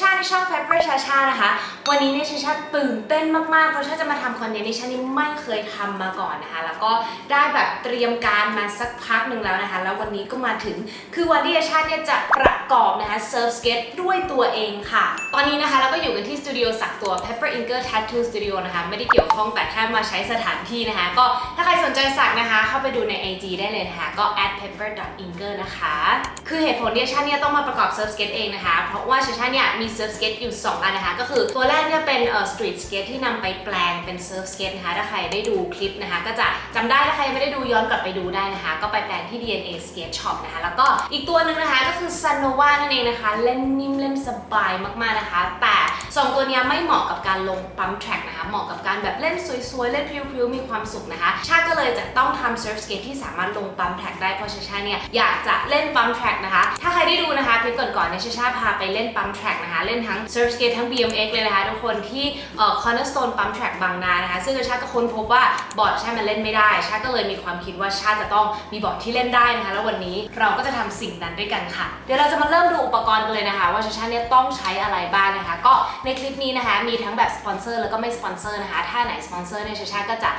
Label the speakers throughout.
Speaker 1: ชาในช่อง Pepper ชาชานะคะ วันนี้เนี่ยชาชาตื่นเต้นมากๆ เพราะชาจะมาทำคอนเทนต์ที่ชานี่ไม่เคยทำมาก่อนนะคะ แล้วก็ได้แบบเตรียมการมาสักพักหนึ่งแล้วนะคะ แล้ววันนี้ก็มาถึง คือวันที่ชาเนี่ยจะประกอบนะคะเซิร์ฟสเก็ตด้วยตัวเองค่ะ อนนี้นะคะเราก็อยู่กันที่สตูดิโอสักตัว Pepper Inker Tattoo Studio นะคะไม่ได้เกี่ยวข้องแต่แค่มาใช้สถานที่นะคะ ก็ถ้าใครสนใจสักนะคะ เข้าไปดูใน IG ได้เลยนะคะ ก็ at pepper inker นะคะ คือเหตุผลที่ชาเนี่ยต้องมาประกอบเซิร์ฟสเก็ตเองนะคะ เพราะว่าชาชาเนี่ยมีเซิร์ฟสเก็ตอยู่ 2 อันนะคะ ก็คือตัวแรกเนี่ยเป็นเอ่อสตรีทสเก็ตที่นำไปแปลงเป็นเซิร์ฟสเก็ตนะคะถ้าใครได้ดูคลิปนะคะ ก็จะจำได้ถ้าใครยังไม่ได้ดูย้อนกลับไปดูได้นะคะ ก็ไปแปลงที่ DNA Skate Shop นะคะแล้วก็อีกตัวหนึ่งนะคะก็คือ Sanova นั่นเองนะคะเล่นนิ่มเล่นสบายมากๆนะคะแต่สองตัวนี้ไม่เหมาะกับการลงปั๊มแทร็กนะคะ เหมาะกับการแบบเล่นสวยๆ เล่นพริ้วๆ มีความสุขนะคะ ชาก็เลยจะต้องทำเซิร์ฟสเก็ตที่สามารถลงปั๊มแท็กได้ เพราะชาชาเนี่ยอยากจะเล่นปั๊มแท็กนะคะ ถ้าใครได้ดูนะคะคลิปก่อนๆเนี่ยชาชาพาไปเล่นปั๊มแท็กนะคะ เล่นทั้งเซิร์ฟสเก็ตทั้ง BMX เลยนะคะทุกคนที่เอ่อ Cornerstone ปั๊มแท็กบางนานะคะ ซึ่งชาก็ค้นพบว่าบอร์ดชามันเล่นไม่ได้ ชาก็เลยมีความคิดว่าชาจะต้องมีบอร์ดที่เล่นได้นะคะ แล้ววันนี้เราก็จะทำสิ่งนั้นด้วยกันค่ะ เดี๋ยวเราจะมาเริ่มดูอุปกรณ์กันเลยนะคะ ว่าชาชาเนี่ยต้องใช้อะไรบ้างนะคะ ก็ในคลิปนี้นะคะมีทั้งแบบสปอนเซอร์แล้วก็ไม่สปอนเซอร์นะคะ ถ้าไหนสปอนเซอร์เนี่ยชาชาก็จะ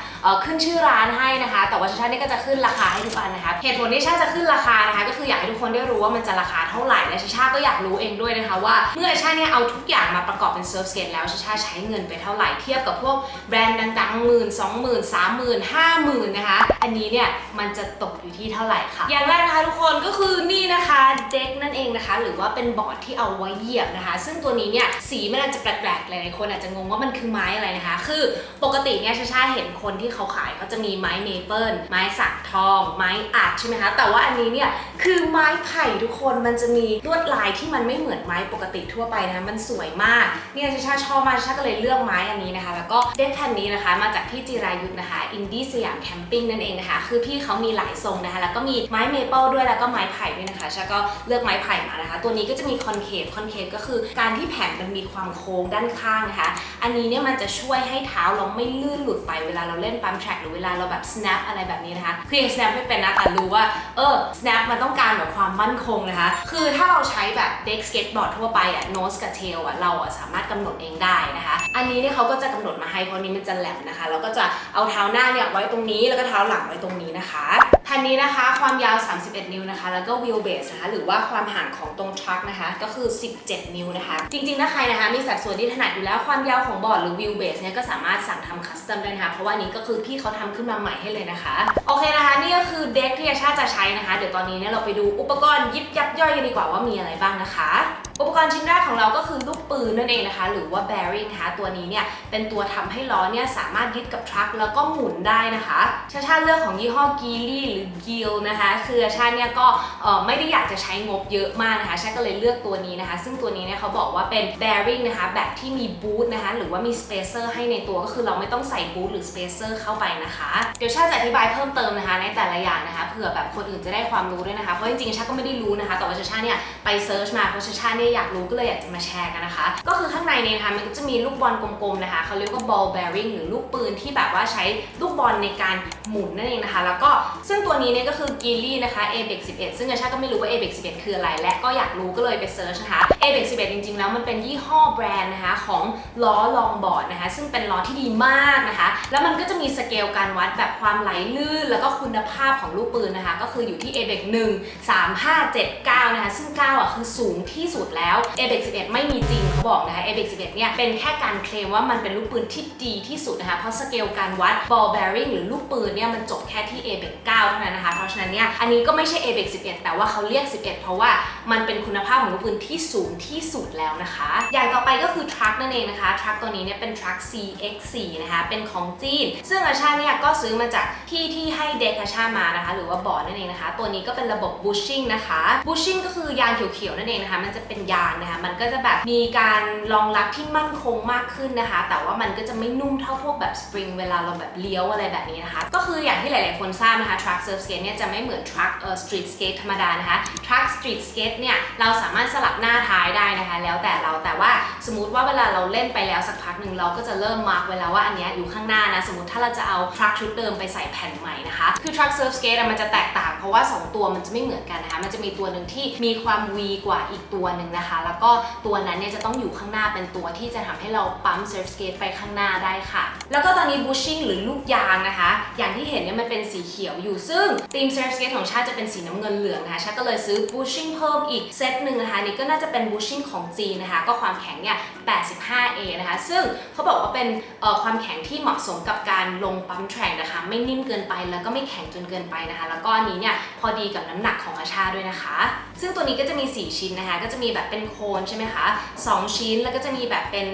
Speaker 1: ขึ้นชื่อร้านให้นะคะ แต่ว่าชาชาเนี่ยก็จะขึ้นราคาให้ทุกอันนะคะ เหตุผลที่ชาจะขึ้นราคานะคะ ก็คืออยากให้ทุกคนได้รู้ว่ามันจะราคาเท่าไหร่ และชาชาก็อยากรู้เองด้วยนะคะว่าเมื่อชาเนี่ยเอาทุกอย่างมาประกอบเป็นเซิร์ฟสเกตแล้วชาชาใช้เงินไปเท่าไหร่ เทียบกับพวกแบรนด์ดังๆหมื่นสองหมื่นสามหมื่นห้าหมื่นนะคะ อันนี้เนี่ยมันจะตกอยู่ที่เท่าไหร่ค่ะ อย่างแรกนะคะทุกคนก็คือนี่นะคะเด็กนั่นเองนะคะ หรือว่าเป็นบอร์ดที่เอาไว้เหยียบนะคะ ซึ่งตัวนี้เนี่ยสีมันอาจจะแปลกๆหลายๆคนอาจจะงงว่ามันคือไม้อะไรนะคะคือปกติเนี่ยชาชาเห็นคนที่เขาขายเขาจะมีไม้เมเปิลไม้สักทอง ไม้อัดใช่ไหมคะ แต่ว่าอันนี้เนี่ยคือไม้ไผ่ทุกคนมันจะมีลวดลายที่มันไม่เหมือนไม้ปกติทั่วไปนะคะมันสวยมากเนี่ยชาชาชอบมากชาชาก็เลยเลือกไม้อันนี้นะคะ แล้วก็เด็กแผ่นนี้นะคะมาจากพี่จิรายุทธนะคะอินดี้สยามแคมปิ้งนั่นเองนะคะ คือพี่เขามีหลายทรงนะคะ แล้วก็มีไม้เมเปิลด้วยแล้วก็ไม้ไผ่ด้วยนะคะชาก็เลือกไม้ไผ่มานะคะ ตัวนี้ก็จะมีคอนเคฟคอนเคฟก็คือการที่แผ่นมันมีความโค้งด้านข้างนะคะ อันนี้เนี่ยมันจะช่วยให้เท้าเราไม่ลื่นหลุดไปเวลาเราเล่นปั๊มแทร็กหรือเวลาเราแบบ snap อะไรแบบนี้นะคะคือยัง snap ไม่เป็นนะแต่รู้ว่าเออ snap มันต้องการแบบความมั่นคงนะคะ คือถ้าเราใช้แบบ deck skateboard ทั่วไปอะ nose กับ tail อะเราอะสามารถกำหนดเองได้นะคะ อันนี้เนี่ยเขาก็จะกำหนดมาให้เพราะนี้มันจะแหลมนะคะเราก็จะเอาเท้าหน้าเนี่ยไว้ตรงนี้แล้วก็เท้าหลังไว้ตรงนี้นะคะ แผ่นนี้นะคะความยาว 31 นิ้วนะคะ แล้วก็ wheel base นะคะหรือว่าความห่างของตรงทรัคนะคะก็คือ 17 นิ้วนะคะ จริงๆถ้าใครนะคะมีสัดส่วนที่ถนัดอยู่แล้วความยาวของบอร์ดหรือ wheel base เนี่ยก็สามารถสั่งทำคัสตอมได้นะคะเพราะว่านี้ก็คือพี่เขาทำขึ้นมาใหม่ให้เลยนะคะ โอเคนะคะนี่ก็คือเด็กที่อาชาจะใช้นะคะ เดี๋ยวตอนนี้เนี่ยเราไปดูอุปกรณ์ยิบยับย่อยกันดีกว่าว่ามีอะไรบ้างนะคะ อุปกรณ์ชิ้นแรกของเราก็คือลูกปืนนั่นเองนะคะ หรือว่า bearing นะคะตัวนี้เนี่ยเป็นตัวทำให้ล้อเนี่ยสามารถยึดกับทรัคแล้วก็หมุนได้นะคะชาชาเลือกของยี่ห้อกีลี่หรือกิลนะคะ คือชาเนี่ยก็เอ่อไม่ได้อยากจะใช้งบเยอะมากนะคะชาก็เลยเลือกตัวนี้นะคะ ซึ่งตัวนี้เนี่ยเขาบอกว่าเป็น bearing นะคะ แบบที่มีบูทนะคะ หรือว่ามี spacer ให้ในตัวก็คือเราไม่ต้องใส่บูทหรือ spacer เข้าไปนะคะ เดี๋ยวชาจะอธิบายเพิ่มเติมนะคะในแต่ละอย่างนะคะเผื่อแบบคนอื่นจะได้ความรู้ด้วยนะคะเพราะจริงๆชาก็ไม่ได้รู้นะคะแต่ว่าชาชาเนี่ยไปเซิร์ชมาเพราะชาชาเนี่ยอยากรู้ก็เลยอยากจะมาแชร์กันนะคะ ก็คือข้างในเนี่ยนะคะมันก็จะมีลูกบอลกลมๆนะคะเขาเรียกว่า ball bearing หรือลูกปืนที่แบบว่าใช้ลูกบอลในการหมุนนั่นเองนะคะ แล้วก็ซึ่งตัวนี้เนี่ยก็คือ g i l l y นะคะ a b e x 11 ซึ่งอาชาก็ไม่รู้ว่า a b e x 11 คืออะไร และก็อยากรู้ก็เลยไปเซิร์ชนะคะ a b e x 11 จริงๆ แล้วมันเป็นยี่ห้อแบรนด์นะคะของล้อลองบอร์ดนะคะ ซึ่งเป็นล้อที่ดีมากนะคะ แล้วมันก็จะมีสเกลการวัดแบบความไหลลื่น แล้วก็คุณภาพของลูกปืนนะคะ ก็คืออยู่ที่ a b e x 1 3 5 7 9 นะคะ ซึ่ง 9 อะคือสูงที่สุดแล้ว a b e x 11 ไม่มีจริงเขาบอกนะคะ a b e x 11 เนี่ยเป็นแค่การเคลมว่ามันเป็นลูกปืนที่ดีที่สุดนะคะ เพราะสเกลการวัด ball bearing หรือลูกปืนเนี่ยมันจบแค่ที่ a b e x 9 เท่านั้นนะคะ เพราะฉะนั้นเนี่ยอันนี้ก็ไม่ใช่ a b e x 11 แต่ว่าเขาเรียก 11 เพราะว่ามันเป็นคุณภาพของลูกปืนที่สูงที่สุดแล้วนะคะ อย่างต่อไปก็คือ truck นั่นเองนะคะ truck ตัวนี้เนี่ยเป็น truck CX4 นะคะ เป็นของจีน ซึ่งอาชาเนี่ยก็ซื้อมาจากที่ที่ให้เด็กอาชามานะคะ หรือว่าบอร์ดนั่นเองนะคะ ตัวนี้ก็เป็นระบบ bushing นะคะ bushing ก็คือยางเขียวๆนั่นเองนะคะ มันจะเป็นยางนะคะมันก็จะแบบมีการรองรับที่มั่นคงมากขึ้นนะคะ แต่ว่ามันก็จะไม่นุ่มเท่าพวกแบบ spring เวลาเราแบบเลี้ยวอะไรแบบนี้นะคะ ก็คืออย่างที่หลาย ๆ คนทราบนะคะ truck surf skate เนี่ยจะไม่เหมือน truck เอ่อ street skate ธรรมดานะคะ truck street skate เนี่ยเราสามารถสลับหน้าท้ายได้นะคะ แล้วแต่เราแต่ว่าสมมติว่าเวลาเราเล่นไปแล้วสักพักหนึ่งเราก็จะเริ่มมาร์กไว้แล้วว่าอันนี้อยู่ข้างหน้านะ สมมติถ้าเราจะเอา truck ชุดเดิมไปใส่แผ่นใหม่นะคะ คือ truck surf skate มันจะแตกต่างเพราะว่า 2 ตัวมันจะไม่เหมือนกันนะคะมันจะมีตัวหนึ่งที่มีความ V กว่าอีกตัวหนึ่งนะคะ แล้วก็ตัวนั้นเนี่ยจะต้องอยู่ข้างหน้าเป็นตัวที่จะทำให้เราปั๊มเซิร์ฟสเกตไปข้างหน้าได้ค่ะ แล้วก็ตอนนี้บูชชิ่งหรือลูกยางนะคะ อย่างที่เห็นเนี่ยมันเป็นสีเขียวอยู่ซึ่งทีมเซิร์ฟสเกตของชาติจะเป็นสีน้ำเงินเหลืองนะคะชาก็เลยซื้อบูชชิ่งเพิ่มอีกเซตหนึ่งนะคะนี่ก็น่าจะเป็นบูชชิ่งของจีนนะคะ ก็ความแข็งเนี่ย 85A นะคะ ซึ่งเขาบอกว่าเป็นความแข็งที่เหมาะสมกับการลงปั๊มแทร็กนะคะ ไม่นิ่มเกินไปแล้วก็ไม่แข็งจนเกินไปนะคะ แล้วก็อันนี้เนี่ยพอดีกับน้ำหนักของอาชาด้วยนะคะ ซึ่งตัวนี้ก็จะมี 4 ชิ้นนะคะ ก็จะมีแบบเป็นโคนใช่ไหมคะ 2 ชิ้นแล้วก็จะมีแบบเป็น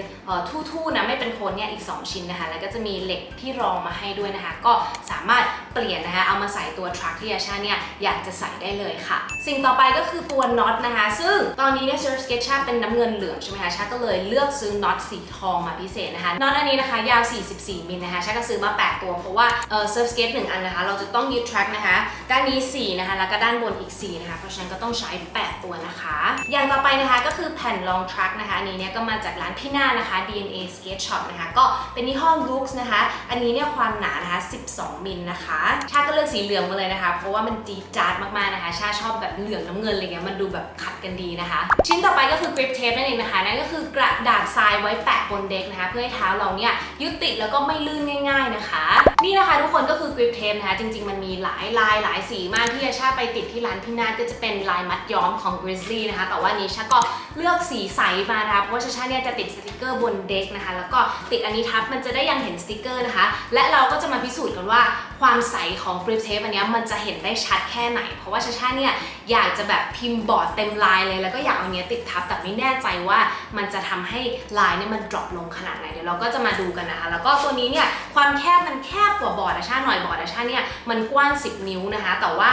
Speaker 1: ทู่ๆนะไม่เป็นโคนเนี่ยอีก 2 ชิ้นนะคะ แล้วก็จะมีเหล็กที่รองมาให้ด้วยนะคะ ก็สามารถเปลี่ยนนะคะเอามาใส่ตัวทรัคที่อาชาเนี่ยอยากจะใส่ได้เลยค่ะ สิ่งต่อไปก็คือตัวน็อตนะคะ ซึ่งตอนนี้เนี่ย Surf Skate ชาเป็นน้ำเงินเหลืองใช่ไหมคะชาก็เลยเลือกซื้อน็อตสีทองมาพิเศษนะคะน็อตอันนี้นะคะยาว 44มิลนะคะชาก็ซื้อมา 8 ตัวเพราะว่าเอ่อ Surf Skate 1อันนะคะ เราจะต้องยึด track นะคะด้านนี้4นะคะแล้วก็ด้านบนอีก4นะคะเพราะฉะนั้นก็ต้องใช้8 ตัวนะคะ อย่างต่อไปนะคะก็คือแผ่นรอง track นะคะอันนี้เนี่ยก็มาจากร้านพี่หน้านะคะ DNA Skate Shop นะคะก็เป็นยี่ห้อ Lux นะคะ อันนี้เนี่ยความหนานะคะ 12 มิลนะคะชาก็เลือกสีเหลืองมาเลยนะคะ เพราะว่ามันจี๊ดจ๊าดมากๆนะคะชาชอบแบบเหลืองน้ำเงินอะไรเงี้ยมันดูแบบขัดกันดีนะคะ ชิ้นต่อไปก็คือ grip tape นั่นเองนะคะนั่นก็คือกระดาษทรายไว้แปะบนเด็กนะคะ เพื่อให้เท้าเราเนี่ยยึดติดแล้วก็ไม่ลื่นง่าย ๆนะคะ นี่นะคะทุกคนก็คือ grip tape นะคะจริงๆ มันมีหลายลายหลายสีมากที่อาชาไปติดที่ร้านพี่นาฏก็จะเป็นลายมัดย้อมของ grizzly นะคะ แต่ว่านี้ชาก็เลือกสีใสมานะคะเพราะว่าชาชาเนี่ยจะติดสติกเกอร์บนเด็กนะคะ แล้วก็ติดอันนี้ทับมันจะได้ยังเห็นสติกเกอร์นะคะ และเราก็จะมาพิสูจน์กันว่า ความใสของ grip tape อันนี้มันจะเห็นได้ชัดแค่ไหน เพราะว่าชาชาเนี่ยอยากจะแบบพิมพ์บอร์ดเต็มลายเลย แล้วก็อยากเอาเนี้ยติดทับ แต่ไม่แน่ใจว่ามันจะทำให้ลายเนี่ยมัน drop ลงขนาดไหน เดี๋ยวเราก็จะมาดูกันนะคะ แล้วก็ตัวนี้เนี่ยความแคบมันแคบกว่าบอร์ดอาชาหน่อยบอร์ดอาชาเนี่ยมันกว้าง 10 นิ้วนะคะ แต่ว่า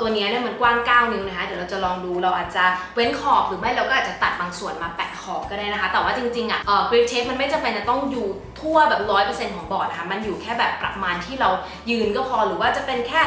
Speaker 1: ตัวนี้เนี่ยมันกว้าง 9 นิ้วนะคะ เดี๋ยวเราจะลองดู เราอาจจะเว้นขอบหรือไม่เราก็อาจจะตัดบางส่วนมาแปะขอบก็ได้นะคะ แต่ว่าจริงๆอะเอ่อ grip tape มันไม่จำเป็นจะต้องอยู่ทั่วแบบ100%ของบอร์ดนะคะ มันอยู่แค่แบบประมาณที่เรายืนก็พอหรือว่าจะเป็นแค่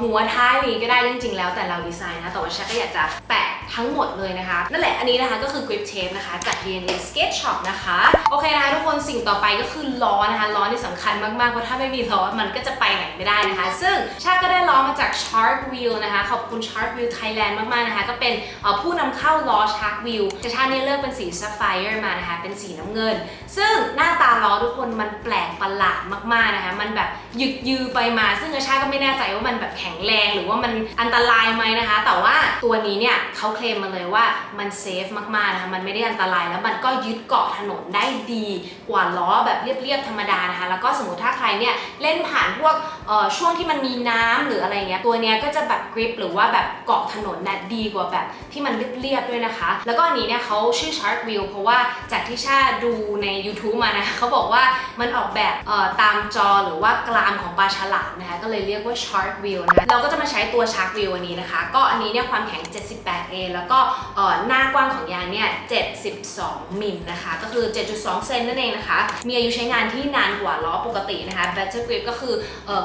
Speaker 1: หัวท้ายนี้ก็ได้จริงๆแล้วแต่เราดีไซน์นะแต่ว่าชาก็อยากจะแปะ ทั้งหมดเลยนะคะ นั่นแหละอันนี้นะคะก็คือ grip tape นะคะ จาก DNA Skate Shop นะคะ โอเคนะคะทุกคนสิ่งต่อไปก็คือล้อนะคะ ล้อนี่สำคัญมากๆ เพราะถ้าไม่มีล้อมันก็จะไปไหนไม่ได้นะคะ ซึ่งชาก็ได้ล้อมาจาก Shark Wheel นะคะ ขอบคุณ Shark Wheel Thailand มากๆนะคะ ก็เป็นผู้นำเข้าล้อ Shark Wheel แต่ชาเนี่ยเลือกเป็นสี Sapphire มานะคะ เป็นสีน้ำเงิน ซึ่งหน้าตาล้อทุกคนมันแปลกประหลาดมากๆนะคะ มันแบบหยึกยือไปมา ซึ่งอาชาก็ไม่แน่ใจว่ามันแบบแข็งแรงหรือว่ามันอันตรายไหมนะคะ แต่ว่าตัวนี้เนี่ยเขาเคลมมาเลยว่ามันเซฟมากๆนะคะมันไม่ได้อันตรายแล้วมันก็ยึดเกาะถนนได้ดีกว่าล้อแบบเรียบๆธรรมดานะคะแล้วก็สมมติถ้าใครเนี่ยเล่นผ่านพวกช่วงที่มันมีน้ำหรืออะไรเงี้ยตัวเนี้ยก็จะแบบกริปหรือว่าแบบเกาะถนนน่ะดีกว่าแบบที่มันเรียบๆด้วยนะคะ แล้วก็อันนี้เนี่ยเขาชื่อ Shark Wheel เพราะว่าจากที่ชาดูใน YouTube มานะเขาบอกว่ามันออกแบบตามจอหรือว่ากรามของปลาฉลามนะคะก็เลยเรียกว่า Shark Wheel นะคะเราก็จะมาใช้ตัว Shark Wheel อันนี้นะคะ ก็อันนี้เนี่ยความแข็ง 78A แล้วก็หน้ากว้างของยางเนี่ย 72 มิลนะคะ ก็คือ 7.2 เซนนั่นเองนะคะ มีอายุใช้งานที่นานกว่าล้อปกตินะคะ Better Grip ก็คือ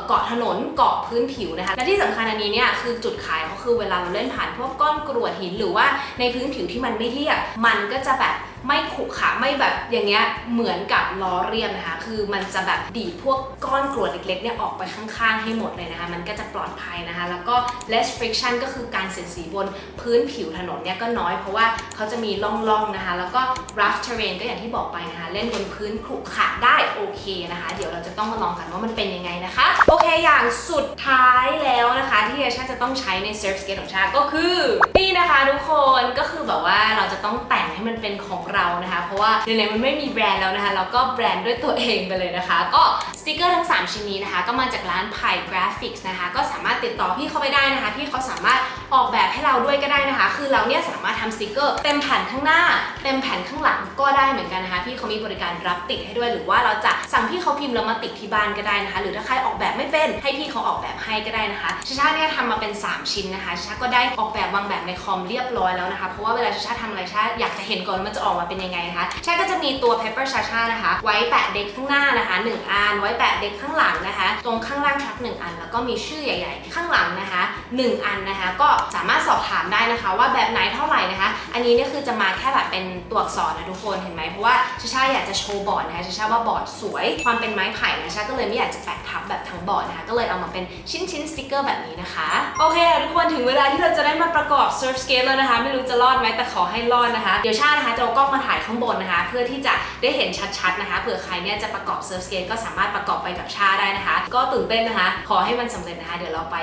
Speaker 1: เกาะถนนเกาะพื้นผิวนะคะ และที่สำคัญอันนี้เนี่ยคือจุดขายก็คือเวลาเราเล่นผ่านพวกก้อนกรวดหินหรือว่าในพื้นผิวที่มันไม่เรียบมันก็จะแบบ ไม่ขรุขระไม่แบบอย่างเงี้ยเหมือนกับล้อเรียบนะคะ คือมันจะแบบดีดพวกก้อนกรวดเล็กๆเนี่ยออกไปข้างๆให้หมดเลยนะคะ มันก็จะปลอดภัยนะคะ แล้วก็ less friction ก็คือการเสียดสีบนพื้นผิวถนนเนี่ยก็น้อยเพราะว่าเขาจะมีร่องๆนะคะ แล้วก็ rough terrain ก็อย่างที่บอกไปนะคะ เล่นบนพื้นขรุขระได้โอเคนะคะ เดี๋ยวเราจะต้องมาลองกันว่ามันเป็นยังไงนะคะ โอเคอย่างสุดท้ายแล้วนะคะที่ชาจะต้องใช้ใน surf skate ของชาก็คือนี่นะคะทุกคนก็คือแบบว่าเราจะต้องแต่งให้มันเป็นของเรานะคะ เพราะว่าในๆมันไม่มีแบรนด์แล้วนะคะ เราก็แบรนด์ด้วยตัวเองไปเลยนะคะ ก็สติกเกอร์ทั้ง 3 ชิ้นนี้นะคะ ก็มาจากร้านไผ่กราฟิกส์นะคะ ก็สามารถติดต่อพี่เขาไปได้นะคะ พี่เขาสามารถออกแบบให้เราด้วยก็ได้นะคะ คือเราเนี่ยสามารถทำสติกเกอร์เต็มแผ่นข้างหน้า เต็มแผ่นข้างหลังก็ได้เหมือนกันนะคะ พี่เขามีบริการรับติดให้ด้วย หรือว่าเราจะสั่งพี่เขาพิมพ์แล้วมาติดที่บ้านก็ได้นะคะ หรือถ้าใครออกแบบไม่เป็นให้พี่เขาออกแบบให้ก็ได้นะคะชาชาเนี่ยทำมาเป็น 3 ชิ้นนะคะชาชาก็ได้ออกแบบวางแบบในคอมเรียบร้อยแล้วนะคะ เพราะว่าเวลาชาชาทำอะไรชาอยากจะเห็นก่อนมันจะออกมาร์ดเป็นยังไงนะคะชาก็จะมีตัว paper chacha นะคะ ไว้แปะเด็กข้างหน้านะคะ1อัน ไว้แปะเด็กข้างหลังนะคะ ตรงข้างล่างชัก1อัน แล้วก็มีชื่อใหญ่ๆ ข้างหลังนะคะ 1 อันนะคะ ก็สามารถสอบถามได้นะคะ ว่าแบบไหนเท่าไหร่นะคะ อันนี้เนี่ยคือจะมาแค่แบบเป็นตัวอักษรนะทุกคนเห็นไหมเพราะว่าชาชาอยากจะโชว์บอร์ดนะคะชาชาว่าบอร์ดสวยความเป็นไม้ไผ่นะชาก็เลยไม่อยากจะแปะทับแบบทั้งบอร์ดนะคะก็เลยเอามาเป็นชิ้นๆสติกเกอร์แบบนี้นะคะโอเคค่ะทุกคนถึงเวลาที่เราจะได้มาประกอบ surf skate แล้วนะคะ ไม่รู้จะรอดไหมแต่ขอให้รอดนะคะเดี๋ยวชานะคะจะเอากล้องมาถ่ายข้างบนนะคะ เพื่อที่จะได้เห็นชัดๆนะคะเผื่อใครเนี่ยจะประกอบ surf skate ก็สามารถประกอบไปกับชาได้นะคะ ก็ตื่นเต้นนะคะ ขอให้มันสำเร็จนะคะเดี๋ยวเราไป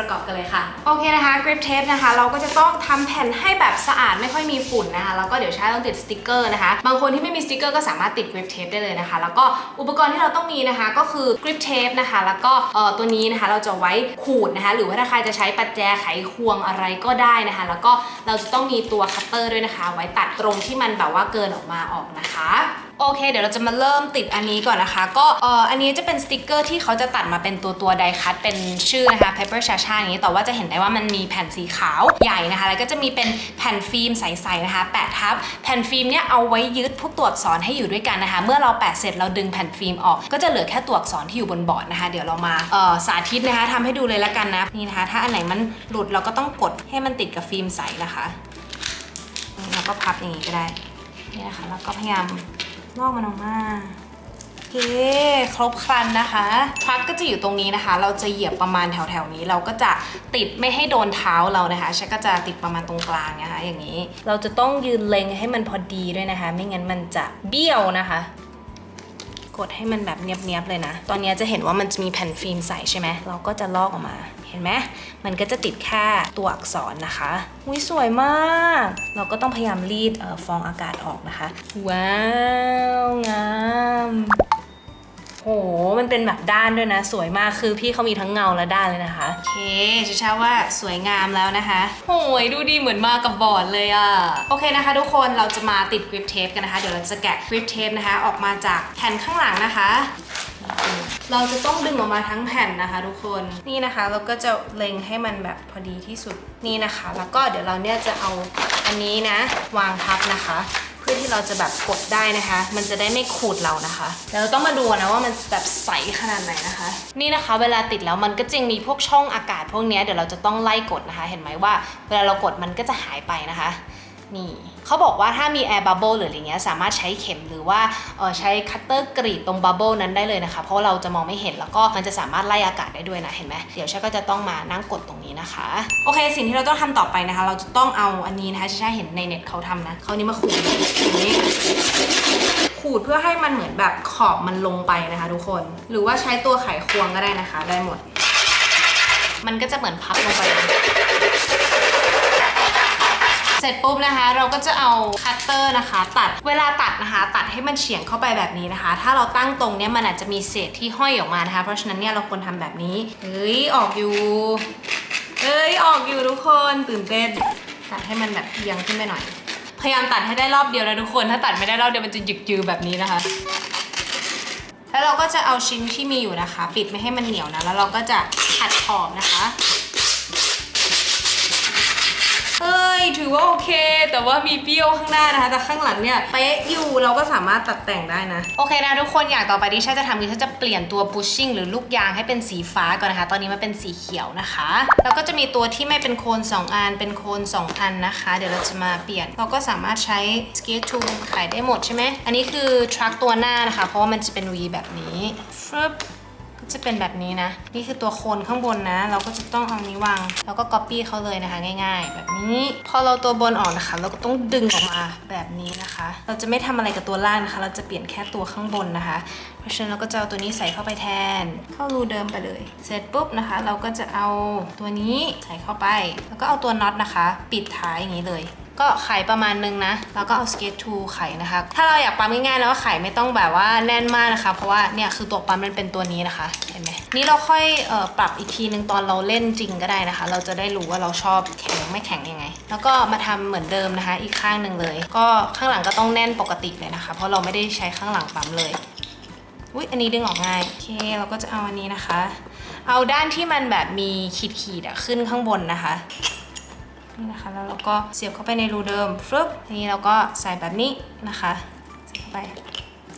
Speaker 1: ประกอบกันเลยค่ะ โอเคนะคะ grip tape นะคะ เราก็จะต้องทำแผ่นให้แบบสะอาดไม่ค่อยมีฝุ่นนะคะ แล้วก็เดี๋ยวชาต้องติดสติกเกอร์นะคะ บางคนที่ไม่มีสติกเกอร์ก็สามารถติด grip tape ได้เลยนะคะ แล้วก็อุปกรณ์ที่เราต้องมีนะคะ ก็คือ grip tape นะคะ แล้วก็เอ่อตัวนี้นะคะเราจะไว้ขูดนะคะ หรือว่าถ้าใครจะใช้ปัดแจไขควงอะไรก็ได้นะคะ แล้วก็เราจะต้องมีตัวคัตเตอร์ด้วยนะคะ ไว้ตัดตรงที่มันแบบว่าเกินออกมาออกนะคะโอเค เดี๋ยวเราจะมาเริ่มติดอันนี้ก่อนนะคะ ก็เอ่ออันนี้จะเป็นสติกเกอร์ที่เขาจะตัดมาเป็นตัวตัวไดคัตเป็นชื่อนะคะ paper chacha อย่างนี้แต่ว่าจะเห็นได้ว่ามันมีแผ่นสีขาวใหญ่นะคะ แล้วก็จะมีเป็นแผ่นฟิล์มใสๆนะคะ แปะทับ แผ่นฟิล์มเนี่ยเอาไว้ยึดพวกตัวอักษรให้อยู่ด้วยกันนะคะ เมื่อเราแปะเสร็จเราดึงแผ่นฟิล์มออก ก็จะเหลือแค่ตัวอักษรที่อยู่บนบอร์ดนะคะ เดี๋ยวเรามาเอ่อสาธิตนะคะทำให้ดูเลยละกันนะนี่นะคะ ถ้าอันไหนมันหลุดเราก็ต้องกดให้มันติดกับฟิล์มใสนะคะนี่เราก็พับอย่างนี้ก็ได้ นี่นะคะแล้วก็พยายามลอกมันออกมาโอเคครบครันนะคะพักก็จะอยู่ตรงนี้นะคะ เราจะเหยียบประมาณแถวๆนี้ เราก็จะติดไม่ให้โดนเท้าเรานะคะฉันก็จะติดประมาณตรงกลางนะคะ อย่างนี้ เราจะต้องยืนเล็งให้มันพอดีด้วยนะคะ ไม่งั้นมันจะเบี้ยวนะคะ กดให้มันแบบเนียบๆเลยนะ ตอนนี้จะเห็นว่ามันจะมีแผ่นฟิล์มใสใช่ไหม เราก็จะลอกออกมา เห็นไหม มันก็จะติดแค่ตัวอักษรนะคะอุ้ยสวยมาก เราก็ต้องพยายามรีดออฟองอากาศออกนะคะ ว้าว งา เป็นแบบด้านด้วยนะ สวยมากคือพี่เขามีทั้งเงาและด้านเลยนะคะ โอเคจะชาว่าสวยงามแล้วนะคะโหยดูดีเหมือนมากับบอร์ดเลยอะโอเคนะคะ ทุกคนเราจะมาติดกริปเทปกันนะคะ เดี๋ยวเราจะแกะกริปเทปนะคะ ออกมาจากแผ่นข้างหลังนะคะ เราจะต้องดึงออกมาทั้งแผ่นนะคะ ทุกคนนี่นะคะเราก็จะเล็งให้มันแบบพอดีที่สุดนี่นะคะ แล้วก็เดี๋ยวเราเนี่ยจะเอาอันนี้นะ วางทับนะคะเพื่อที่เราจะแบบกดได้นะคะ มันจะได้ไม่ขูดเรานะคะเดี๋ยวเราต้องมาดูนะว่ามันแบบใสขนาดไหนนะคะ นี่นะคะ เวลาติดแล้วมันก็จะมีพวกช่องอากาศพวกนี้เดี๋ยวเราจะต้องไล่กดนะคะ เห็นไหมว่า เวลาเรากดมันก็จะหายไปนะคะ นี่เขาบอกว่าถ้ามี air bubble หรืออะไรเงี้ยสามารถใช้เข็มหรือว่าเอ่อใช้คัตเตอร์กรีดตรง bubble นั้นได้เลยนะคะ เพราะว่าเราจะมองไม่เห็นแล้วก็มันจะสามารถไล่อากาศได้ด้วยนะเห็นไหมเดี๋ยวชาก็จะต้องมานั่งกดตรงนี้นะคะ โอเค สิ่งที่เราต้องทำต่อไปนะคะ เราจะต้องเอาอันนี้นะคะชาเห็นในเน็ตเขาทำนะเขานี่มาขูดอย่างนี้ขูดเพื่อให้มันเหมือนแบบขอบมันลงไปนะคะทุกคน หรือว่าใช้ตัวไขควงก็ได้นะคะ ได้หมด มันก็จะเหมือนพับลงไปเสร็จปุ๊บนะคะ เราก็จะเอาคัตเตอร์นะคะ ตัดเวลาตัดนะคะ ตัดให้มันเฉียงเข้าไปแบบนี้นะคะ ถ้าเราตั้งตรงเนี้ยมันอาจจะมีเศษที่ห้อยออกมานะคะ เพราะฉะนั้นเนี่ยเราควรทำแบบนี้เฮ้ยออกอยู่เอ้ยออกอยู่ทุกคนตื่นเต้น ตัดให้มันแบบเอียงขึ้นไปหน่อย พยายามตัดให้ได้รอบเดียวนะทุกคน ถ้าตัดไม่ได้รอบเดียวมันจะหยึกยือแบบนี้นะคะ แล้วเราก็จะเอาชิ้นที่มีอยู่นะคะ ปิดไม่ให้มันเหนียวนะแล้วเราก็จะขัดขอบนะคะ เอ้ย ถือว่าโอเค แต่ว่ามีเบี้ยวข้างหน้านะคะ แต่ข้างหลังเนี่ยเป๊ะอยู่เราก็สามารถตัดแต่งได้นะ โอเคนะทุกคนอย่างต่อไปที่ชาจะทำคือชาจะเปลี่ยนตัว bushing หรือลูกยางให้เป็นสีฟ้าก่อนนะคะ ตอนนี้มันเป็นสีเขียวนะคะ แล้วก็จะมีตัวที่ไม่เป็นโคน 2 อัน เป็นโคน 2 อันนะคะ เดี๋ยวเราจะมาเปลี่ยน เราก็สามารถใช้ skate tool ขายได้หมดใช่ไหม อันนี้คือ truck ตัวหน้านะคะ เพราะว่ามันจะเป็น V แบบนี้ฟึบ จะเป็นแบบนี้นะ นี่คือตัวโคนข้างบนนะ เราก็จะต้องเอานี้วาง แล้วก็ copy เขาเลยนะคะ ง่าย ๆ แบบนี้ พอเราตัวบนออกนะคะ เราก็ต้องดึงออกมาแบบนี้นะคะ เราจะไม่ทำอะไรกับตัวล่างนะคะ เราจะเปลี่ยนแค่ตัวข้างบนนะคะ เพราะฉะนั้นเราก็จะเอาตัวนี้ใส่เข้าไปแทน เข้ารูเดิมไปเลย เสร็จปุ๊บนะคะ เราก็จะเอาตัวนี้ใส่เข้าไป แล้วก็เอาตัวน็อตนะคะ ปิดท้ายอย่างนี้เลย ก็ไขประมาณนึงนะ แล้วก็เอาสเกตทูไขนะคะ ถ้าเราอยากปั๊มง่ายๆแล้วก็ไขไม่ต้องแบบว่าแน่นมากนะคะ เพราะว่าเนี่ยคือตัวปั๊มมันเป็นตัวนี้นะคะ เห็นไหมนี่เราค่อยออปรับอีกทีนึงตอนเราเล่นจริงก็ได้นะคะ เราจะได้รู้ว่าเราชอบแข็งไม่แข็งยังไง แล้วก็มาทำเหมือนเดิมนะคะ อีกข้างหนึ่งเลย ก็ข้างหลังก็ต้องแน่นปกติเลยนะคะ เพราะเราไม่ได้ใช้ข้างหลังปั๊มเลยอุ้ยอันนี้ดึงออกง่ายโอเคเราก็จะเอาอันนี้นะคะ เอาด้านที่มันแบบมีขีดขีดๆอะขึ้นข้างบนนะคะ นี่นะคะ แล้วเราก็เสียบเข้าไปในรูเดิมฟึบทีนี้เราก็ใส่แบบนี้นะคะ ใส่เข้าไป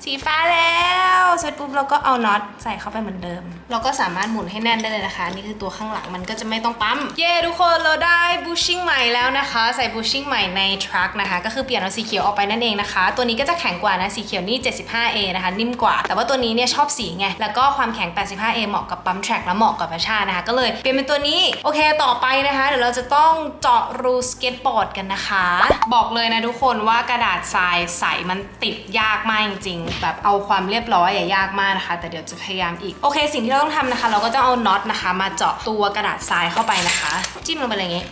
Speaker 1: สีฟ้าแล้วเสร็จปุ๊บเราก็เอาน็อตใส่เข้าไปเหมือนเดิม เราก็สามารถหมุนให้แน่นได้เลยนะคะ นี่คือตัวข้างหลังมันก็จะไม่ต้องปั๊ม เย้ทุกคนเราได้บูชชิ่งใหม่แล้วนะคะ ใส่บูชชิ่งใหม่ในทรัคนะคะ ก็คือเปลี่ยนเอาสีเขียวออกไปนั่นเองนะคะ ตัวนี้ก็จะแข็งกว่านะสีเขียวนี่ 75A นะคะ นิ่มกว่า แต่ว่าตัวนี้เนี่ยชอบสีไงแล้วก็ความแข็ง 85A เหมาะกับปั๊มทรัคและเหมาะกับประชานะคะ ก็เลยเปลี่ยนเป็นตัวนี้โอเคต่อไปนะคะเดี๋ยวเราจะต้องเจาะรูสเก็ตบอร์ดกันนะคะ บอกเลยนะทุกคนว่ากระดาษทรายใสมันติดยากมากจริงๆแบบเอาความเรียบร้อยอย่ายากมากนะคะ แต่เดี๋ยวจะพยายามอีก โอเค สิ่งที่เราต้องทำนะคะ เราก็จะเอาน็อตนะคะ มาเจาะตัวกระดาษทรายเข้าไปนะคะ จิ้มลงไปเลยอย่างนี้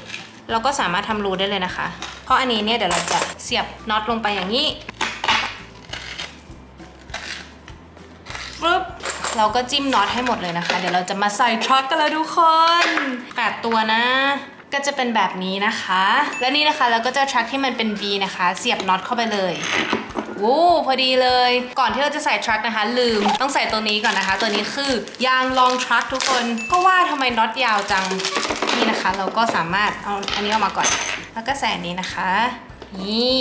Speaker 1: เราก็สามารถทำรูได้เลยนะคะ เพราะอันนี้เนี่ยเดี๋ยวเราจะเสียบน็อตลงไปอย่างนี้ปึ๊บเราก็จิ้มน็อตให้หมดเลยนะคะ เดี๋ยวเราจะมาใส่ทรัคกันแล้วทุกคนแปดตัวนะก็จะเป็นแบบนี้นะคะ และนี่นะคะเราก็จะทรัคที่มันเป็น V นะคะ เสียบน็อตเข้าไปเลย โอ้พอดีเลย ก่อนที่เราจะใส่ทรัคนะคะ ลืมต้องใส่ตัวนี้ก่อนนะคะ ตัวนี้คือยางลองทรัคทุกคน ก็ว่าทำไมน็อตยาวจังนี่นะคะ เราก็สามารถเอาอันนี้ออกมาก่อน แล้วก็ใส่อันนี้นะคะ นี่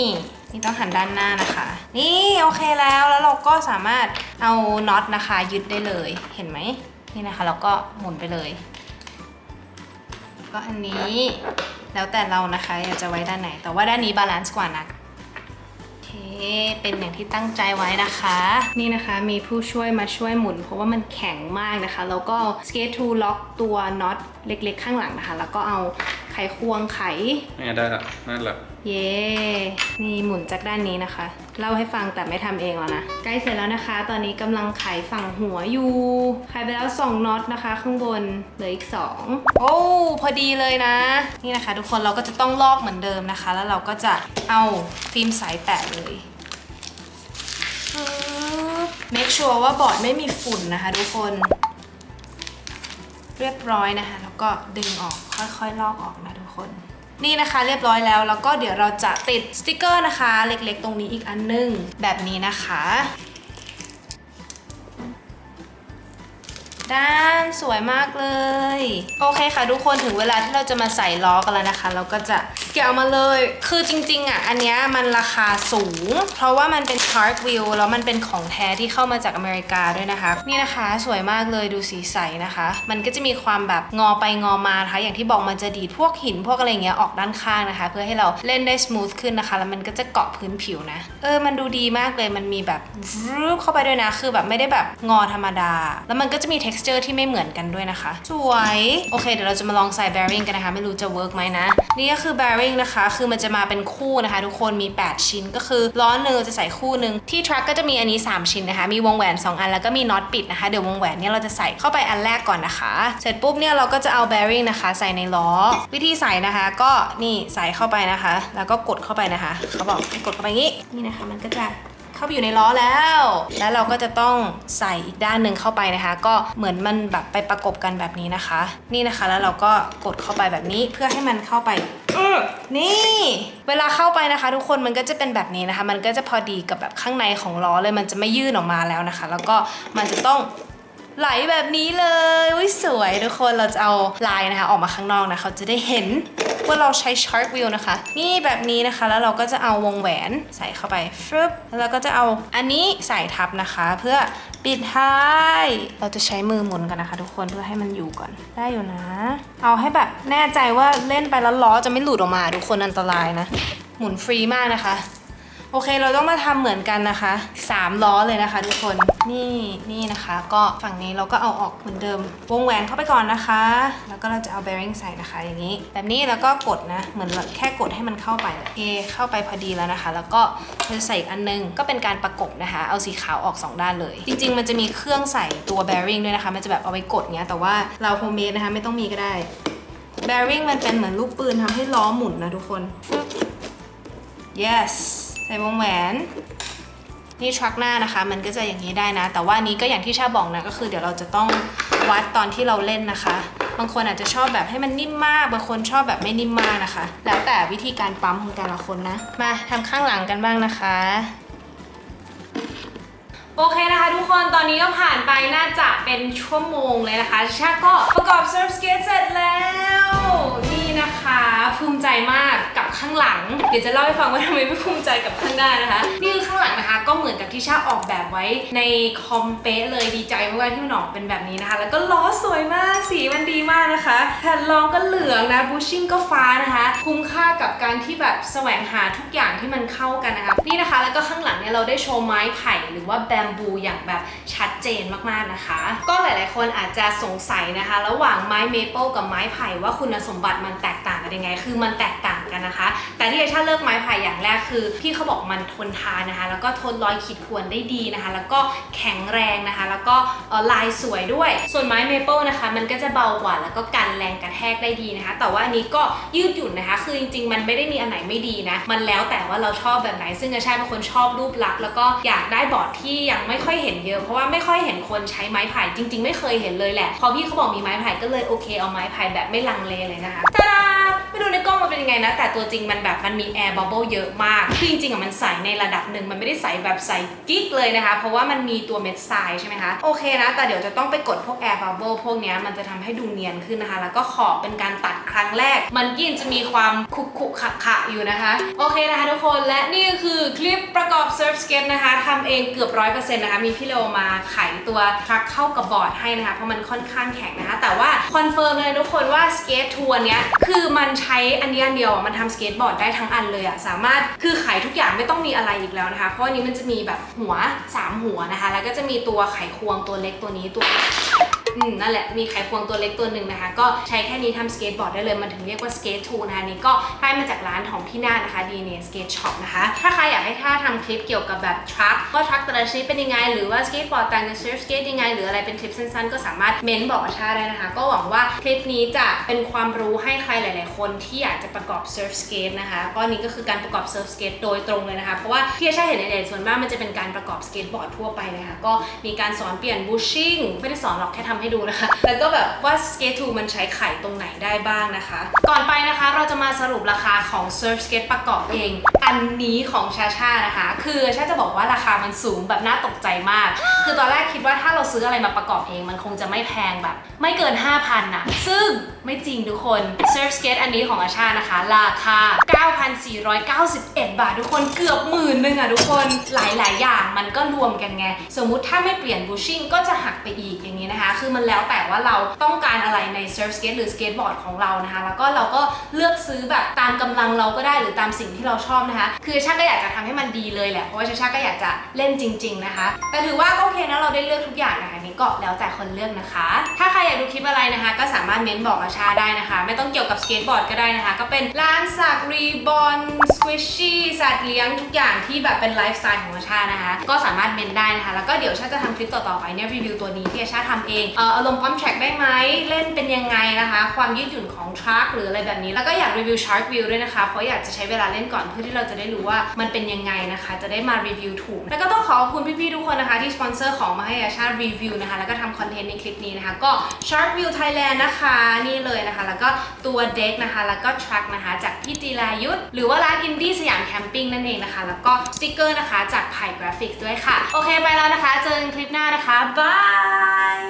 Speaker 1: นี่ต้องหันด้านหน้านะคะ นี่โอเคแล้วแล้วเราก็สามารถเอาน็อตนะคะ ยึดได้เลยเห็นไหมนี่นะคะเราก็หมุนไปเลย ก็อันนี้แล้วแต่เรานะคะอยากจะไว้ด้านไหน แต่ว่าด้านนี้บาลานซ์กว่านะโอ เป็นอย่างที่ตั้งใจไว้นะคะ นี่นะคะมีผู้ช่วยมาช่วยหมุน เพราะว่ามันแข็งมากนะคะ แล้วก็สเกตทูล็อกตัวน็อตเล็กๆ ข้างหลังนะคะ แล้วก็เอา ไขควงไข
Speaker 2: เนี่ยได้ละนั่นแหละ
Speaker 1: เย้นี่หมุนจากด้านนี้นะคะ เล่าให้ฟังแต่ไม่ทำเองแล้วนะ ใกล้เสร็จแล้วนะคะ ตอนนี้กำลังไขฝั่งหัวอยู่ ไขไปแล้ว 2น็อตนะคะ ข้างบน เหลืออีก 2 โอ้ พอดีเลยนะ นี่นะคะ ทุกคนเราก็จะต้องลอกเหมือนเดิมนะคะ แล้วเราก็จะเอาฟิล์มใสแปะเลยปึ๊บ make sure ว่าบอร์ดไม่มีฝุ่นนะคะทุกคน เรียบร้อยนะคะ แล้วก็ดึงออกค่อยๆลอกออกนะทุกคน นี่นะคะเรียบร้อยแล้ว แล้วก็เดี๋ยวเราจะติดสติกเกอร์นะคะ เล็กๆ ตรงนี้อีกอันนึงแบบนี้นะคะ ด้านสวยมากเลย โอเคค่ะทุกคนถึงเวลาที่เราจะมาใส่ล้อกันแล้วนะคะ เราก็จะแกะออกมาเลย คือจริงๆอะอันเนี้ยมันราคาสูง เพราะว่ามันเป็น Park View แล้วมันเป็นของแท้ที่เข้ามาจากอเมริกาด้วยนะคะ นี่นะคะสวยมากเลยดูสีใสนะคะ มันก็จะมีความแบบงอไปงอมานะคะ อย่างที่บอกมันจะดีดพวกหินพวกอะไรเงี้ยออกด้านข้างนะคะ เพื่อให้เราเล่นได้ส ooth ขึ้นนะคะ แล้วมันก็จะเกาะพื้นผิวนะ เออมันดูดีมากเลยมันมีแบบรูปเข้าไปด้วยนะ คือแบบไม่ได้แบบงอธรรมดา แล้วมันก็จะมี texture ที่ไม่เหมือนกันด้วยนะคะ สวย โอเค เดี๋ยวเราจะมาลองใส่ bearing กันนะคะ ไม่รู้จะ work ไหมนะ นี่ก็คือ bearing นะคะ คือมันจะมาเป็นคู่นะคะ ทุกคนมี 8 ชิ้นก็คือล้อหนึ่งจะใส่คู่หนึ่งที่ truck ก็จะมีอันนี้ 3 ชิ้นนะคะ มีวงแหวน 2 อันแล้วก็มีน็อตปิดนะคะ เดี๋ยววงแหวนเนี่ยเราจะใส่เข้าไปอันแรกก่อนนะคะ เสร็จปุ๊บเนี่ยเราก็จะเอา bearing นะคะ ใส่ในล้อ วิธีใส่นะคะ ก็นี่ใส่เข้าไปนะคะ แล้วก็กดเข้าไปนะคะ เขาบอกให้กดเข้าไปงี้นี่นะคะ มันก็จะาไปอยู่ในล้อแล้ว แล้วเราก็จะต้องใส่อีกด้านหนึ่งเข้าไปนะคะ ก็เหมือนมันแบบไปประกบกันแบบนี้นะคะ นี่นะคะ แล้วเราก็กดเข้าไปแบบนี้เพื่อให้มันเข้าไปนี่เวลาเข้าไปนะคะ ทุกคนมันก็จะเป็นแบบนี้นะคะ มันก็จะพอดีกับแบบข้างในของล้อเลยมันจะไม่ยื่นออกมาแล้วนะคะ แล้วก็มันจะต้องไหลแบบนี้เลยอุ้ยสวยทุกคนเราจะเอาลายนะคะ ออกมาข้างนอกนะเขาจะได้เห็น ว่าเราใช้ sharp Wheel นะคะ นี่แบบนี้นะคะ แล้วเราก็จะเอาวงแหวนใส่เข้าไปฟึบแล้วเราก็จะเอาอันนี้ใส่ทับนะคะ เพื่อปิดท้าย เราจะใช้มือหมุนกันนะคะ ทุกคนเพื่อให้มันอยู่ก่อน ได้อยู่นะ เอาให้แบบแน่ใจว่าเล่นไปแล้วล้อจะไม่หลุดออกมา ทุกคนอันตรายนะ หมุนฟรีมากนะคะ โอเคเราต้องมาทำเหมือนกันนะคะ 3 ล้อเลยนะคะ ทุกคนนี่นี่นะคะ ก็ฝั่งนี้เราก็เอาออกเหมือนเดิม วงแหวนเข้าไปก่อนนะคะ แล้วก็เราจะเอา bearing ใส่นะคะอย่างนี้ แบบนี้แล้วก็กดนะ เหมือนแค่กดให้มันเข้าไปโอเข้าไปพอดีแล้วนะคะ แล้วก็เราจะใส่อีกอันนึงก็เป็นการประกบนะคะ เอาสีขาวออก 2 ด้านเลย จริง ๆ มันจะมีเครื่องใส่ตัว bearing ด้วยนะคะ มันจะแบบเอาไว้กดเงี้ยแต่ว่าเราโฮมเมดนะคะไม่ต้องมีก็ได้ bearing มันเป็นเหมือนลูกปืนทำให้ล้อหมุนนะทุกคน yes ใส่วงแหวน นี่ทรัคหน้านะคะ มันก็จะอย่างนี้ได้นะ แต่ว่านี้ก็อย่างที่ชาบอกนะก็คือ เดี๋ยวเราจะต้องวัดตอนที่เราเล่นนะคะ บางคนอาจจะชอบแบบให้มันนิ่มมากบางคนชอบแบบไม่นิ่มมากนะคะ แล้วแต่วิธีการปั๊มของแต่ละคนนะ มาทำข้างหลังกันบ้างนะคะโอเคนะคะทุกคนตอนนี้ก็ผ่านไปน่าจะเป็นชั่วโมงเลยนะคะชาก็ประกอบเซิร์ฟสเกตเสร็จแล้ว นะคะภูมิใจมากกับข้างหลัง เดี๋ยวจะเล่าให้ฟังว่าทำไมไม่ภูมิใจกับข้างหน้านะคะ นี่คือข้างหลังนะคะ ก็เหมือนกับที่ชาออกแบบไว้ในคอมเป๊ะเลยดีใจมากที่มันออกเป็นแบบนี้นะคะ แล้วก็ล้อสวยมากสีมันดีมากนะคะแผ่นรองก็เหลืองนะบูชิ่งก็ฟ้านะคะ คุ้มค่ากับการที่แบบแสวงหาทุกอย่างที่มันเข้ากันนะคะนี่นะคะ แล้วก็ข้างหลังเนี่ยเราได้โชว์ไม้ไผ่หรือว่าแบมบูอย่างแบบชัดเจนมากๆนะคะ ก็หลาย ๆ คนอาจจะสงสัยนะคะ ระหว่างไม้เมเปิลกับไม้ไผ่ว่าคุณสมบัติมันแตกต่างกันยังไง คือมันแตกต่างกันนะคะ แต่ที่เอชาเลือกไม้ไผ่อย่างแรกคือ พี่เขาบอกมันทนทานนะคะ แล้วก็ทนรอยขีดข่วนได้ดีนะคะ แล้วก็แข็งแรงนะคะ แล้วก็ลายสวยด้วย ส่วนไม้เมเปิลนะคะ มันก็จะเบากว่า แล้วก็กันแรงกระแทกได้ดีนะคะ แต่ว่าอันนี้ก็ยืดหยุ่นนะคะ คือจริงๆ มันไม่ได้มีอันไหนไม่ดีนะ มันแล้วแต่ว่าเราชอบแบบไหน ซึ่งเอชาเป็นคนชอบรูปลักษณ์แล้วก็อยากได้บอร์ดที่ยังไม่ค่อยเห็นเยอะ เพราะว่าไม่ค่อยเห็นคนใช้ไม้ไผ่จริง ๆ ไม่เคยเห็นเลยแหละ พอพี่เขาบอกมีไม้ไผ่ก็เลยโอเคเอาไม้ไผ่แบบไม่ลังเลเลยนะคะตาดา มันเป็นยังไงนะ แต่ตัวจริงมันแบบมันมีแอร์บับเบิลเยอะมาก คือจริงๆอะมันใสในระดับหนึ่งมันไม่ได้ใสแบบใสกิ๊กเลยนะคะ เพราะว่ามันมีตัวเม็ดทรายใช่ไหมคะ โอเคนะ แต่เดี๋ยวจะต้องไปกดพวกแอร์บับเบิลพวกนี้มันจะทำให้ดูเนียนขึ้นนะคะ แล้วก็ขอบเป็นการตัดครั้งแรก มันกินจะมีความคุกคุกขะขะอยู่นะคะ โอเคนะคะทุกคนและนี่ก็คือคลิปประกอบเซิร์ฟสเก็ตนะคะทำเองเกือบร้อยเปอร์เซ็นต์นะคะมีพี่เลมาไขตัวทรัคเข้ากับบอร์ดให้นะคะเพราะมันค่อนข้างแข็งนะคะแต่ว่าคอนเฟิร์มเลยทุกคนว่าสเกตทัวร์เนี้ยคือมันใช้อันนี้อันเดียวอะมันทำสเกตบอร์ดได้ทั้งอันเลยอะสามารถคือไขทุกอย่างไม่ต้องมีอะไรอีกแล้วนะคะ เพราะอันนี้มันจะมีแบบหัว 3 หัวนะคะ แล้วก็จะมีตัวไขควงตัวเล็กตัวนี้ตัว อืมนั่นแหละมีไขควงตัวเล็กตัวหนึ่งนะคะ ก็ใช้แค่นี้ทำสเกตบอร์ดได้เลยมันถึงเรียกว่าสเกตทูนะคะนี่ก็ได้มาจากร้านของพี่นานะคะ DNA Skate Shop นะคะ ถ้าใครอยากให้ท่าทำคลิปเกี่ยวกับแบบทรัคว่าทรัคแต่ละชนิดเป็นยังไง หรือว่าสเกตบอร์ดต่างจากเซิร์ฟสเกตยังไง หรืออะไรเป็นคลิปสั้นๆ ก็สามารถเม้นบอกอาชาได้นะคะ ก็หวังว่าคลิปนี้จะเป็นความรู้ให้ใครหลาย ๆ คนที่อยากจะประกอบเซิร์ฟสเกตนะคะก็อันนี้ก็คือการประกอบเซิร์ฟสเกตโดยตรงเลยนะคะ เพราะว่าที่อาชาเห็นในเด็ส่วนมากมันจะเป็นการประกอบสเกตบอร์ดทั่วไปเลยค่ะก็มีการสอนเปลี่ยนบูชิ่งไม่ได้สอนหรอกแค่ทำให้ดูนะคะ แล้วก็แบบว่าสเกตทูมันใช้ไข่ตรงไหนได้บ้างนะคะ ก่อนไปนะคะเราจะมาสรุปราคาของเซิร์ฟสเก็ตประกอบเอง อันนี้ของชาชานะคะ คือชาจะบอกว่าราคามันสูงแบบน่าตกใจมาก คือตอนแรกคิดว่าถ้าเราซื้ออะไรมาประกอบเองมันคงจะไม่แพงแบบ ไม่เกิน 5,000น่ะ ซึ่งไม่จริงทุกคนเซิร์ฟสเก็ตอันนี้ของอาชานะคะ ราคา 9,491 บาททุกคนเกือบหมื่นหนึงอะทุกคนหลายๆ อย่างมันก็รวมกันไง สมมุติถ้าไม่เปลี่ยนบูชิ่งก็จะหักไปอีกอย่างนี้นะคะ คือมันแล้วแต่ว่าเราต้องการอะไรในเซิร์ฟสเก็ตหรือสเก็ตบอร์ดของเรานะคะ แล้วก็เราก็เลือกซื้อแบบตามกำลังเราก็ได้หรือตามสิ่งที่เราชอบนะคะ คือชาก็อยากจะทำให้มันดีเลยแหละ เพราะว่าชาก็อยากจะเล่นจริง ๆนะคะ แต่ถือว่าก็โอเคนะเราได้เลือกทุกอย่างนะคะนี่ก็แล้วแต่คนเลือกนะคะ ถ้าใครอยากดูคลิปอะไรนะคะ ก็สามารถเม้นบอกอาชาได้นะคะ ไม่ต้องเกี่ยวกับสเก็ตบอร์ดก็ได้นะคะ ก็เป็นร้านสักรีบอนสควิชชี่ สัตว์เลี้ยงทุกอย่างที่แบบเป็นไลฟ์สไตล์ของอาชานะคะ ก็สามารถเมนได้นะคะ แล้วก็เดี๋ยวชาจะทำคลิปต่อๆไปเนี่ยรีวิวตัวนี้ที่อาชาทำเองเอออารมณ์ปั๊มแทร็กได้ไหมเล่นเป็นยังไงนะคะ ความยืดหยุ่นของทรัคหรืออะไรแบบนี้ แล้วก็อยากรีวิวชาร์ k วิวด้วยนะคะ เพราะอยากจะใช้เวลาเล่นก่อนเพื่อที่เราจะได้รู้ว่ามันเป็นยังไงนะคะ จะได้มารีวิวถูก แล้วก็ต้องขอบคุณพี่ๆทุกคนนะคะที่สปอนเซอร์ของมาให้อาชารีวิวนะคะแล้วก็ทำคอนเทนต์ในคลิปนี้นะคะ ก็ Shark View Thailand นะคะนี่เลยนะคะ แล้วก็ตัวเด็กนะคะ แล้วก็ทรัคนะคะจากพี่จีรายุทธหรือว่าร้านอินดี้สยามแคมปิ้งนั่นเองนะคะ แล้วก็สติกเกอร์นะคะจากไผ่กราฟิกด้วยค่ะ โอเคไปแล้วนะคะ เจอกันคลิปหน้านะคะบาย